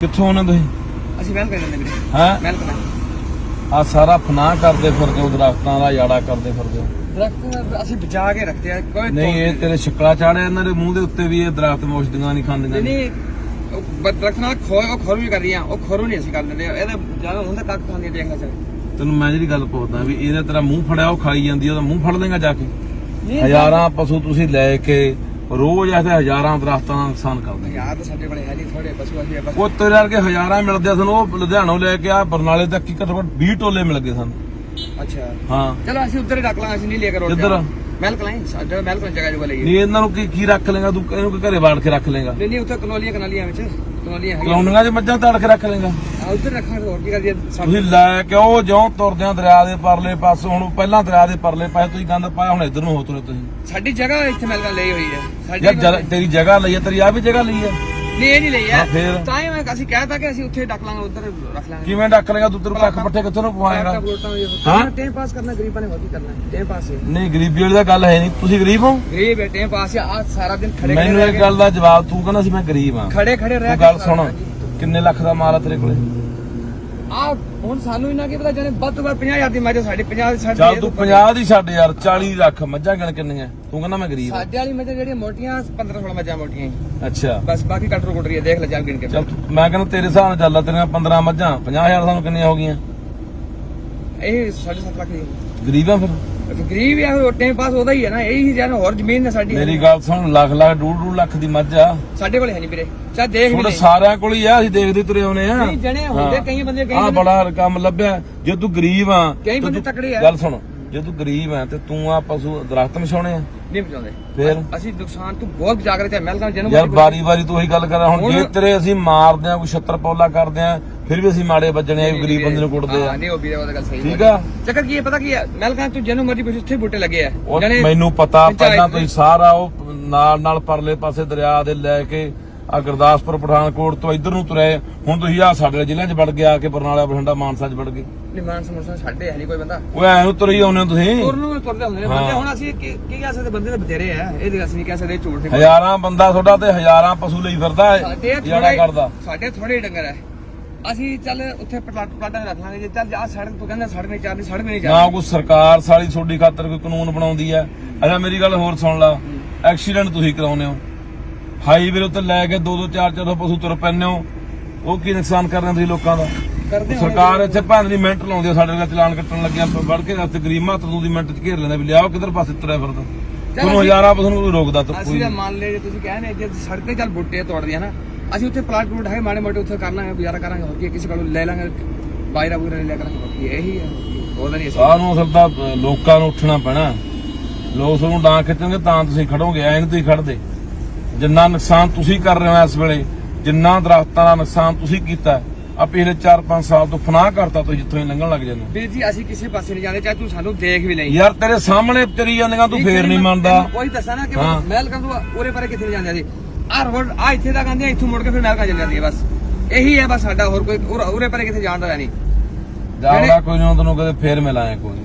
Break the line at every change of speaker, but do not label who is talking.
ਕਿੱਥੋਂ ਆਉਣੇ ਤੁਸੀਂ?
ਅਸੀਂ ਮਹਿਲ ਕਰ ਜਾਂਦੇ ਵੀਰੇ।
ਹੈ?
ਕਰ
ਆ ਸਾਰਾ ਫਨਾਹ ਕਰਦੇ ਫਿਰਦੇ ਹੋ ਦਰਖਤਾਂ ਦਾ ਯਾੜਾ ਕਰਦੇ ਫਿਰਦੇ ਹੋ।
ਦਰਖਤ ਅਸੀਂ ਬਚਾ ਕੇ ਰੱਖਦੇ ਆ ਕੋਈ
ਨਹੀਂ ਇਹ ਤੇਰੇ ਸ਼ਿਕਲਾ ਚਾੜਿਆ ਇਹਨਾਂ ਦੇ ਮੂੰਹ ਦੇ ਉੱਤੇ ਵੀ ਇਹ ਦਰਖਤ ਮੋਸ਼ਦੀਆਂ ਨਹੀਂ ਖਾਂਦੀਆਂ
ਨਹੀਂ ਨਹੀਂ। ਉਹ ਬ- ਦਰਖਤ ਨਾਲ ਖੋ ਉਹ ਖੋਰੂ ਵੀ ਕਰ ਰਹੀਆਂ ਉਹ ਖੋਰੂ ਨਹੀਂ ਅਸੀਂ ਕਰ ਦਿੰਦੇ। ਇਹਦਾ ਜ਼ਿਆਦਾ ਹੁੰਦਾ ਕੱਖ ਖਾਂਦੀਆਂ ਦੇਖਣਾ ਚਾਹੀਦਾ
ਤੈਨੂੰ ਮੈਂ ਜਿਹੜੀ ਗੱਲ ਪੁੱਛਦਾ ਵੀ ਇਹਦੇ ਤੇਰਾ ਮੂੰਹ ਫੜਿਆ ਉਹ ਖਾਈ ਜਾਂਦੀ ਆ, ਉਹਦਾ ਮੂੰਹ ਫੜ ਲੇਗਾ ਜਾ ਕੇ?
ਨਹੀਂ,
ਹਜ਼ਾਰਾਂ ਪਸ਼ੂ ਤੁਸੀਂ ਲੈ ਕੇ ਰੋਜ਼ ਐਸੇ ਹਜ਼ਾਰਾਂ ਦਰਖਤਾਂ ਦਾ ਨੁਕਸਾਨ ਕਰਦੇ
ਯਾਰ ਤਾਂ ਸਾਡੇ ਕੋਲੇ ਹੈ ਨਹੀਂ ਥੋੜੇ ਪਸ਼ੂ ਅਸੀਂ ਬਸ
ਉਹ ਤੇਰੇ ਵਰਗੇ ਹਜ਼ਾਰਾਂ ਮਿਲਦੇ ਆ ਸਾਨੂੰ ਉਹ ਲੁਧਿਆਣੋਂ ਲੈ ਕੇ ਆ ਬਰਨਾਲੇ ਤੱਕ ਕੀ ਘੱਟੋ ਘੱਟ 20 ਟੋਲੇ ਮਿਲ ਗਏ ਸਾਨੂੰ।
ਅੱਛਾ।
ਹਾਂ।
ਚਲੋ ਅਸੀਂ ਉੱਧਰ ਹੀ ਰੱਖ ਲਾਂਗੇ ਅਸੀਂ ਨਹੀਂ ਲੈ ਕੇ ਰੋਡ
ਕਿੱਧਰ?
ਮਹਿਲ ਕਲਾਈ ਸਾਡਾ ਮਹਿਲ ਕਲਾਈ ਜਗ੍ਹਾ ਜੁਗਾ ਲਈ
ਨਹੀਂ ਇਹਨਾਂ ਨੂੰ ਕੀ ਕੀ ਰੱਖ ਲੇਗਾ ਤੂੰ ਇਹਨੂੰ ਕੀ ਘਰੇ ਬਾੜ ਕੇ ਰੱਖ ਲੇਗਾ
ਨਹੀਂ ਨਹੀਂ ਉੱਥੇ ਕਨੋਲੀਆਂ ਕਨਾਲੀਆਂ ਵਿੱਚ। ਹੈਗੀਆਂ।
ਕਲੋਨੀਆਂ 'ਚ ਮੱਝਾਂ ਤਾੜ ਕੇ ਰੱਖ ਲੇਗਾ।
ਉੱਧਰ ਰੱਖਾਂਗੇ ਹੋਰ ਕੀ ਕਰਦੀ
ਤੁਸੀਂ ਲੈ ਕੇ ਉਹ ਜਿਉਂ ਤੁਰਦੇ ਆ ਦਰਿਆ ਦੇ ਪਰਲੇ ਪਾਸੋਂ ਹੁਣ ਪਹਿਲਾਂ ਦਰਿਆ ਦੇ ਪਰਲੇ ਪਾਸੇ ਤੁਸੀਂ ਗੰਦ ਪਾਇਆ ਹੁਣ ਇੱਧਰ ਨੂੰ ਹੋ ਤੁਰੇ ਤੁਸੀਂ।
ਸਾਡੀ ਜਗ੍ਹਾ ਇੱਥੇ ਕਲਾਈ ਲਈ ਹੋਈ ਹੈ। ਸਾਡੀ
ਯਾਰ ਤੇਰੀ ਜਗ੍ਹਾ ਲਈ ਆ ਤੇਰੀ ਆ ਵੀ ਜਗ੍ਹਾ ਲਈ ਆ
ਨਹੀਂ ਇਹ ਨਹੀਂ ਲਈ
ਹਾਂ,
ਹੈ
ਫਿਰ?
ਤਾਂ ਹੀ ਮੈਂ ਅਸੀਂ ਕਹਿਤਾ ਕਿ ਅਸੀਂ ਉੱਥੇ ਰੱਖ ਲਾਂਗੇ ਉੱਧਰ ਰੱਖ ਲਾਂਗੇ।
ਕਿਵੇਂ ਡੱਕ ਲੇਗਾ ਤੂੰ ਤੇਰੇ ਕੱਖ ਪੱਠੇ ਕਿੱਥੋਂ ਨੂੰ ਪਵਾਏਗਾ? ਹਾਂ?
ਹਾਂ ਟਾਈਮ ਪਾਸ ਕਰਨਾ ਗਰੀਬਾਂ ਨੇ ਹੋਰ ਕੀ ਕਰਨਾ ਟਾਈਮ ਪਾਸ ਹੈ
ਨਹੀਂ ਗਰੀਬੀ ਵਾਲੀ ਤਾਂ ਗੱਲ ਹੈ ਨਹੀਂ। ਤੁਸੀਂ ਗਰੀਬ ਹੋ?
ਗਰੀਬ ਹੈ ਟਾਈਮ ਪਾਸ ਹੈ ਆ ਸਾਰਾ ਦਿਨ ਖੜੇ
ਮੈਨੂੰ ਇਹ ਗੱਲ ਦਾ ਜਵਾਬ ਤੂੰ ਕਹਿੰਦਾ ਸੀ ਮੈਂ ਗਰੀਬ ਆ
ਖੜੇ ਖੜੇ ਰਹਿ
ਤੂੰ ਗੱਲ ਸੁਣ ਕਿੰਨੇ ਲੱਖ ਦਾ ਮਾਲ ਆ ਤੇਰੇ ਕੋਲੇ?
ਆ ਹੁਣ ਸਾਨੂੰ ਇਹਨਾਂ ਕੀ ਪਤਾ ਜਾਨੇ ਵੱਧ ਤੋਂ ਵੱਧ 50000 ਦੀ ਮੱਝ ਸਾਡੀ 50 ਦੀ ਸਾਡੀ
ਚੱਲ ਤੂੰ 50 ਦੀ ਛੱਡ ਯਾਰ 40 ਲੱਖ ਮੱਝਾਂ ਗਿਣ ਕਿੰਨੀਆਂ? ਤੂੰ ਕਹਿੰਦਾ ਮੈਂ ਗਰੀਬ ਆ
ਸਾਡੇ ਵਾਲੀ ਮੱਝਾਂ ਜਿਹੜੀਆਂ ਮੋਟੀਆਂ 15 16 ਮੱਝਾਂ ਮੋਟੀਆਂ ਹੀ।
ਅੱਛਾ।
ਬਸ ਬਾਕੀ ਕਟਰ ਕੁਟਰੀ ਹੈ ਦੇਖ ਲੈ ਜਾ ਗਿਣ ਕੇ।
ਚੱਲ ਤੂੰ- ਮੈਂ ਕਹਿੰਦਾ ਤੇਰੇ ਹਿਸਾਬ ਨਾਲ ਚੱਲ ਲਾ, ਤੇਰੀਆਂ 15 ਮੱਝਾਂ 50000 ਸਾਨੂੰ ਕਿੰਨੀਆਂ ਹੋ ਗਈਆਂ?
ਇਹ 7.5 ਲੱਖ ਦੀ।
ਗਰੀਬ ਆ ਫਿਰ।
ਗਰੀਬ ਹੈ ਉਹ ਟਾਈਮ ਪਾਸ ਉਹਦਾ ਹੀ ਹੈ ਨਾ ਇਹੀ ਜਾਨ ਹੋਰ ਜ਼ਮੀਨ ਨੇ ਸਾਡੀ।
ਮੇਰੀ ਗੱਲ ਸੁਣ ਲੱਖ ਲੱਖ ਡੂਢ ਡੂਢ ਲੱਖ ਦੀ ਮੱਝ ਆ।
ਸਾਡੇ ਕੋਲ ਹੈ ਨਹੀਂ ਵੀਰੇ ਚਾ ਦੇਖ ਨਹੀਂ
ਸਾਰਿਆਂ ਕੋਲ ਹੀ ਆ ਅਸੀਂ ਦੇਖਦੇ ਤੁਰੇ ਆਉਨੇ ਆ।
ਨਹੀਂ ਜਣੇ ਹੁੰਦੇ ਕਈ ਬੰਦੇ ਕਈ
ਆ ਬੜਾ ਕੰਮ ਲੱਭਿਆ। ਜੇ ਤੂੰ ਗਰੀਬ ਆ
ਕਈ ਬੰਦੇ ਤਕੜੇ ਆ।
ਗੱਲ ਸੁਣ ਜੇ ਤੂੰ ਗਰੀਬ ਆ ਤੇ ਤੂੰ ਆ ਪਸ਼ੂ ਦਰਖਤ ਮਛਾਉਣੇ ਆ।
ਨਹੀਂ ਬਚਾਉਂਦੇ।
ਫਿਰ?
ਅਸੀਂ ਨੁਕਸਾਨ ਤੋਂ ਬਹੁਤ ਜਾਗ ਰਹੇ ਤੇ ਮਹਿਲ ਦਾ ਜਨਮ
ਯਾਰ ਬਾਰੀ ਬਾਰੀ ਤੂੰ ਉਹੀ ਗੱਲ ਕਰ ਹੁਣ ਜੇ ਤੇਰੇ ਅਸੀਂ ਮਾਰਦੇ ਆ ਕੋਈ ਛੱਤਰ ਪੌਲਾ ਕਰਦੇ ਆ ਫਿਰ ਵੀ ਅਸੀਂ ਮਾੜੇ ਵੱਜਣੇ ਆ ਗਰੀਬ ਬੰਦੇ ਨੂੰ ਕੁੱਟਦੇ ਆ।
ਹਾਂ, ਨਹੀਂ ਉਹ ਵੀਰੇ ਉਹਦਾ ਗੱਲ ਸਹੀ
ਠੀਕ ਆ?
ਚੱਕਰ ਕੀ ਹੈ ਪਤਾ ਕੀ ਹੈ ਮਹਿਲ ਦਾ ਤੂੰ ਜਨਮ ਮਰਜ਼ੀ ਪੁੱਛ ਉੱਥੇ ਬੂਟੇ ਲੱਗੇ ਆ।
ਮੈਨੂੰ ਪਤਾ ਪਹਿਲਾਂ ਤੁਸੀਂ ਸਾਰਾ ਉਹ ਨਾਲ ਨਾਲ ਪਰਲੇ ਪਾਸੇ ਦਰਿਆ ਦੇ ਲੈ ਕੇ ਆ ਗੁਰਦਾਸਪੁਰ ਪਠਾਨਕੋਟ ਤੋਂ ਇੱਧਰ ਨੂੰ ਤੁਰੇ। ਹੁਣ ਤੁਸੀਂ ਆ ਸਾਡੇ ਜ਼ਿਲ੍ਹਿਆਂ 'ਚ ਵੜ ਕੇ ਆ ਕੇ ਬਰਨਾਲਾ ਬਠਿੰਡਾ ਮਾਨਸਾ 'ਚ ਵੜ ਗਏ।
ਨਿਮਾਨ ਸਮੋਸਾ ਛੱਡੇ ਹੈ ਨਹੀਂ ਕੋਈ ਬੰਦਾ।
ਉਹ ਐ ਨੂੰ ਹੋ ਤੁਸੀਂ।
ਤੁਰਦੇ ਹੁੰਦੇ ਨੇ। ਬੰਦੇ। ਹੁਣ ਅਸੀਂ ਕੀ ਕੀ ਕਹਿ ਸਕਦੇ? ਬੰਦੇ ਤਾਂ ਬਥੇਰੇ ਆ। ਇਹ ਤਾਂ ਅਸੀਂ ਨਹੀਂ ਕਹਿ ਸਕਦੇ ਝੂਠ ਨਹੀਂ
ਹਜ਼ਾਰਾਂ ਬੰਦਾ ਤੁਹਾਡਾ ਤੇ ਹਜ਼ਾਰਾਂ ਪਸ਼ੂ ਲਈ ਫਿਰਦਾ
ਸਾਡੇ
ਹੈ ਜਿਹੜਾ
ਥੋੜੇ
ਕਰਦਾ।
ਸਾਡੇ ਥੋੜੇ ਡੰਗਰ ਹੈ ਅਸੀਂ ਚੱਲ ਉੱਥੇ ਪਟਾਟ ਪਟਾਟਾ ਰੱਖ ਲਾਂਗੇ ਜੇ। ਚੱਲ ਆ ਸੜਕ ਤੋਂ ਕਹਿੰਦਾ ਸੜਕ ਨਹੀਂ ਚੱਲਦੀ ਸੜਕ ਨਹੀਂ
ਨਾ
ਚੱਲਦੀ
ਕੋਈ ਸਰਕਾਰ ਸਾਲੀ ਤੁਹਾਡੀ ਖਾਤਰ ਕੋਈ ਕਾਨੂੰਨ ਬਣਾਉਂਦੀ ਹੈ। ਅੱਛਾ ਮੇਰੀ ਗੱਲ ਹੋਰ ਸੁਣ ਲਾ। ਐਕਸੀਡੈਂਟ ਤੁਸੀਂ ਕਰਾਉਂਦੇ ਹੋ। ਹਾਈਵੇ ਉੱਤੇ ਲੈ ਕੇ 2 2 4 4 ਪਸ਼ੂ ਤੁਰ ਪੈਂਦੇ ਹੋ। ਉਹ ਕੀ ਨੁਕਸਾਨ ਕਰ ਰਹੇ ਹੋ ਤੁਸੀਂ ਲੋਕਾਂ ਦਾ? ਸਰਕਾਰ ਇੱਥੇ ਭਾਂ ਦੀ ਮਿੰਟ ਲਾਉਂਦੀ ਆ ਸਾਡੇ ਨਾਲ ਚਲਾਨ ਕੱਟਣ ਲੱਗਿਆ ਵੜ ਕੇ ਰਸਤੇ ਗਰੀਬ ਮਾਤਰ ਨੂੰ ਦੀ ਮਿੰਟ ਚ ਘੇਰ ਲੈਂਦਾ ਵੀ ਲਿਆਓ ਕਿੱਧਰ ਪਾਸੇ ਤੁਰਿਆ ਫਿਰਦਾ। ਤੁਹਾਨੂੰ
ਅਸੀਂ-
ਹਜ਼ਾਰਾਂ ਪਸ਼ੂ ਨੂੰ ਰੋਕਦਾ ਤਾਂ
ਅਸੀਂ
ਕੋਈ
ਤਾਂ ਮੰਨ ਲੈ ਜੇ ਤੁਸੀਂ ਕਹਿੰਦੇ ਜੇ ਸੜਕ ਚੱਲ ਬੁੱਟੇ ਤੋੜਦੀਆਂ ਨਾ ਅਸੀਂ ਉੱਥੇ ਪਲਾਟ ਪਲੂਟ ਹੈ ਮਾੜੇ ਮੋਟੇ ਉੱਥੇ ਕਰ ਲਾਂਗੇ ਗੁਜ਼ਾਰਾ ਕਰਾਂਗੇ ਹੋਰ ਕੀ ਹੈ, ਕਿਸੇ ਕੋਲੋਂ ਲੈ ਲਾਂਗੇ ਬਾਇਰਾ ਬੁਰਾ ਲੈ ਕਰਾਂਗੇ ਹੋਰ ਕੀ ਹੈ, ਇਹੀ ਹੈ ਉਹਦਾ ਨਹੀਂ ਅਸੀਂ
ਸਾਹ ਨੂੰ ਅਸਲ ਤਾਂ ਲੋਕਾਂ ਨੂੰ ਉੱਠਣਾ ਪੈਣਾ। ਲੋਕ ਤੁਹਾਨੂੰ ਡਾਂ ਖਿੱਚਣਗੇ ਤਾਂ ਤੁਸੀਂ ਖੜੋਗੇ ਐਂ ਤੁਸੀਂ ਖੜਦੇ। ਜਿੰਨਾ ਨੁਕਸਾਨ ਤੁਸੀਂ ਕਰ ਰਹੇ ਹੋ ਇਸ ਵੇਲੇ ਜਿੰਨਾ ਦਰਖਤਾਂ ਦਾ ਨੁਕਸਾਨ ਤੁਸੀਂ ਕੀਤਾ ਆ ਪਿਛਲੇ 4-5 ਸਾਲ ਤੋਂ ਫਨਾਹ ਕਰਤਾ ਤੁਸੀਂ ਜਿੱਥੋਂ ਹੀ ਲੰਘਣ ਲੱਗ ਜਾਂਦੇ
ਵੀਰ ਜੀ ਅਸੀਂ ਕਿਸੇ ਪਾਸੇ ਨਹੀਂ ਜਾਂਦੇ ਚਾਹੇ ਤੂੰ ਸਾਨੂੰ ਦੇਖ ਵੀ ਲਈ।
ਯਾਰ ਤੇਰੇ ਸਾਹਮਣੇ ਤੇਰੀ ਜਾਂਦੀਆਂ ਤੂੰ ਫੇਰ ਨਹੀਂ ਮੰਨਦਾ।
ਕੋਈ ਦੱਸਾਂ ਨਾ ਕਿ। ਮਹਿਲ ਕੰਦੂ ਉਰੇ ਪਰੇ ਕਿੱਥੇ ਜਾਂਦੇ ਸੀ ਆ ਰੋਡ ਆ ਇੱਥੇ ਦਾ ਕਹਿੰਦੇ ਇੱਥੋਂ ਮੁੜ ਕੇ ਫਿਰ ਮਹਿਲ ਕਾ ਚੱਲ ਜਾਂਦੀ ਹੈ ਬਸ। ਇਹੀ ਹੈ ਬਸ ਸਾਡਾ ਹੋਰ ਕੋਈ ਉਰ- ਪਰੇ ਕਿੱਥੇ ਜਾਣ ਦਾ ਨਹੀਂ।
ਜਾਵੜਾ ਕੋਈ ਨਾ ਤੈਨੂੰ ਕਦੇ ਫੇਰ ਮਿਲਾਂਗੇ ਕੋਈ